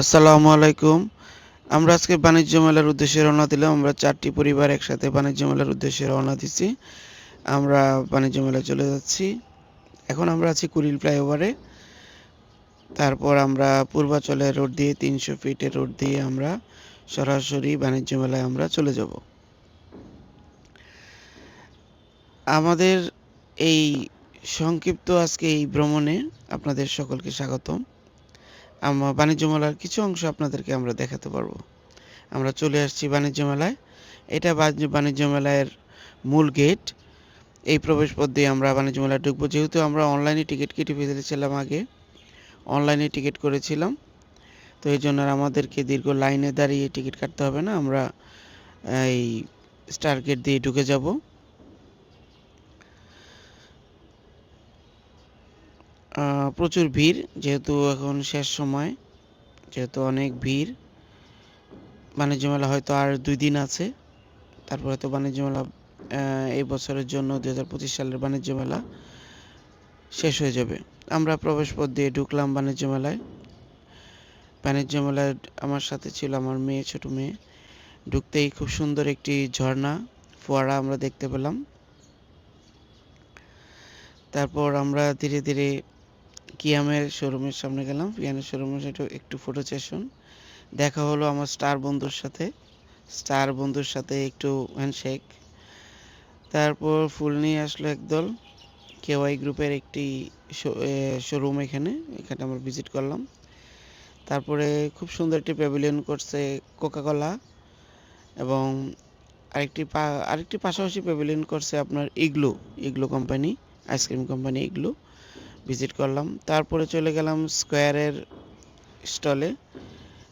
আসসালামু আলাইকুম। আমরা আজকে বাণিজ্য মেলার উদ্দেশ্যে রওনা দিলাম। আমরা চারটি পরিবার একসাথে বাণিজ্য মেলার উদ্দেশ্যে রওনা দিচ্ছি আমরা বাণিজ্য মেলায় চলে যাচ্ছি। এখন আমরা আছি কুড়িল ফ্লাইওভারে। তারপর আমরা পূর্বাচলের রোড দিয়ে তিনশো ফিটের রোড দিয়ে আমরা সরাসরি বাণিজ্য মেলায় আমরা চলে যাব। আমাদের এই সংক্ষিপ্ত আজকে এই ভ্রমণে আপনাদের সকলকে স্বাগতম। বাণিজ্য মেলার কিছু অংশ আপনাদেরকে আমরা দেখাতে পারব। আমরা চলে আসছি বাণিজ্য মেলায়। এটা বাণিজ্য- মেলার মূল গেট। এই প্রবেশ পথ দিয়ে আমরা বাণিজ্য মেলায় ঢুকবো। যেহেতু আমরা অনলাইনে টিকিট কেটে ফেলেছিলাম আগে অনলাইনে টিকিট করেছিলাম। তো এই জন্য আমাদেরকে দীর্ঘ লাইনে দাঁড়িয়ে টিকিট কাটতে হবে না। আমরা এই স্টার গেট দিয়ে ঢুকে যাব। প্রচুর ভিড়, যেহেতু এখন শেষ সময়, যেহেতু অনেক ভিড়। বাণিজ্য মেলা হয়তো আর দুই দিন আছে। তারপর হয়তো বাণিজ্য মেলা এই বছরের জন্য দুই হাজার পঁচিশ সালের বাণিজ্য মেলা শেষ হয়ে যাবে। আমরা প্রবেশ পথ দিয়ে ঢুকলাম বাণিজ্য মেলায়। বাণিজ্য মেলায় আমার সাথে ছিল আমার মেয়ে, ছোট মেয়ে। ঢুকতেই খুব সুন্দর একটি ঝর্ণা, ফোয়ারা আমরা দেখতে পেলাম। তারপর আমরা ধীরে ধীরে কিয়ামের শোরুমের সামনে গেলাম। কিয়ামের শোরুমের একটু একটু ফটো সেশন দেখা হলো আমার স্টার বন্ধুর সাথে। স্টার বন্ধুর সাথে একটু হ্যান্ডশেক তারপর ফুল নিয়ে আসলো একদল কেওয়াই গ্রুপের একটি শোরুম এখানে। এখানে আমরা ভিজিট করলাম। তারপরে খুব সুন্দর একটি প্যাভিলিয়ন করছে কোকাকোলা এবং আরেকটি আরেকটি পাশাপাশি প্যাভিলিয়ন করছে আপনার Igloo Igloo company ice cream company Igloo visit করলাম। তারপরে চলে গেলাম স্কোয়ারের স্টলে,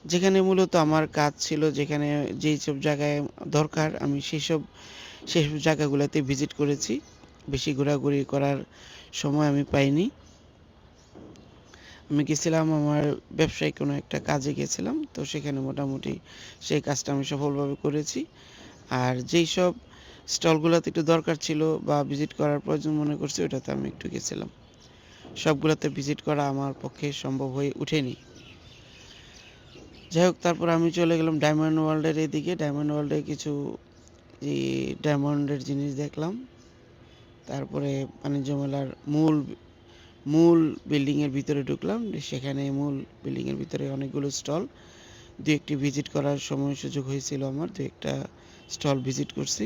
যেখানে মূলত আমার কাজ ছিল, যেখানে যেই সব জায়গায় দরকার, আমি সেই সব সেই সব জায়গাগুলোতে ভিজিট করেছি। বেশি ঘোরাঘুরি করার সময় আমি পাইনি। আমি গেছিলাম আমার ব্যবসায়িক কোনো একটা কাজে গেছিলাম, তো সেখানে মোটামুটি সেই কাজটা আমি সফলভাবে করেছি। আর যেই সব স্টলগুলোতে একটু দরকার ছিল বা ভিজিট করার প্রয়োজন মনে করছি, ওটাতে আমি একটু গেছিলাম। সবগুলোতে ভিজিট করা আমার পক্ষে সম্ভব হয়ে ওঠেনি। যাই হোক, তারপর আমি চলে গেলাম ডায়মন্ড ওয়ার্ল্ডের এদিকে। ডায়মন্ড ওয়ার্ল্ডে কিছু ডায়মন্ডের জিনিস দেখলাম। তারপরে বাণিজ্য মেলার মূল মূল বিল্ডিংয়ের ভিতরে ঢুকলাম। সেখানে মূল বিল্ডিংয়ের ভিতরে অনেকগুলো স্টল দু একটি ভিজিট করার সময় সুযোগ হয়েছিল আমার, দু একটা স্টল ভিজিট করছি।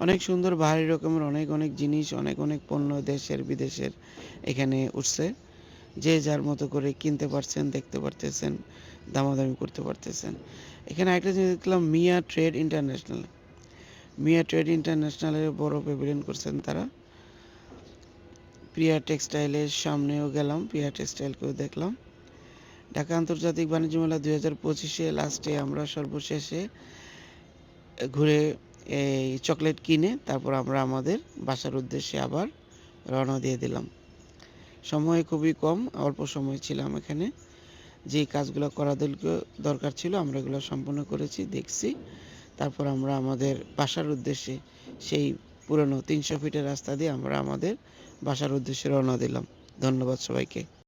অনেক সুন্দর ভারী রকমের অনেক অনেক জিনিস, অনেক অনেক পণ্য দেশের, বিদেশের এখানে উঠছে। যে যার মতো করে কিনতে পারছেন, দেখতে পারতেছেন, দামাদামি করতে পারতেছেন। এখানে একটা জিনিস দেখলাম, Miah trade international. Miah trade ইন্টারন্যাশনালের বড় প্যাভিলিয়ন করছেন তারা। প্রিয়া টেক্সটাইলের সামনেও গেলাম, প্রিয়া টেক্সটাইলকেও দেখলাম। ঢাকা আন্তর্জাতিক বাণিজ্য মেলা দুই হাজার পঁচিশে লাস্টে আমরা সর্বশেষে ঘুরে এই চকলেট কিনে তারপর আমরা আমাদের বাসার উদ্দেশ্যে আবার রওনা দিয়ে দিলাম। সময় খুবই কম, অল্প সময় ছিলাম এখানে। যেই কাজগুলো করা দরকার ছিল আমরা এগুলো সম্পূর্ণ করেছি, দেখছি। তারপর আমরা আমাদের বাসার উদ্দেশ্যে সেই পুরনো তিনশো ফিটের রাস্তা দিয়ে আমরা আমাদের বাসার উদ্দেশ্যে রওনা দিলাম। ধন্যবাদ সবাইকে।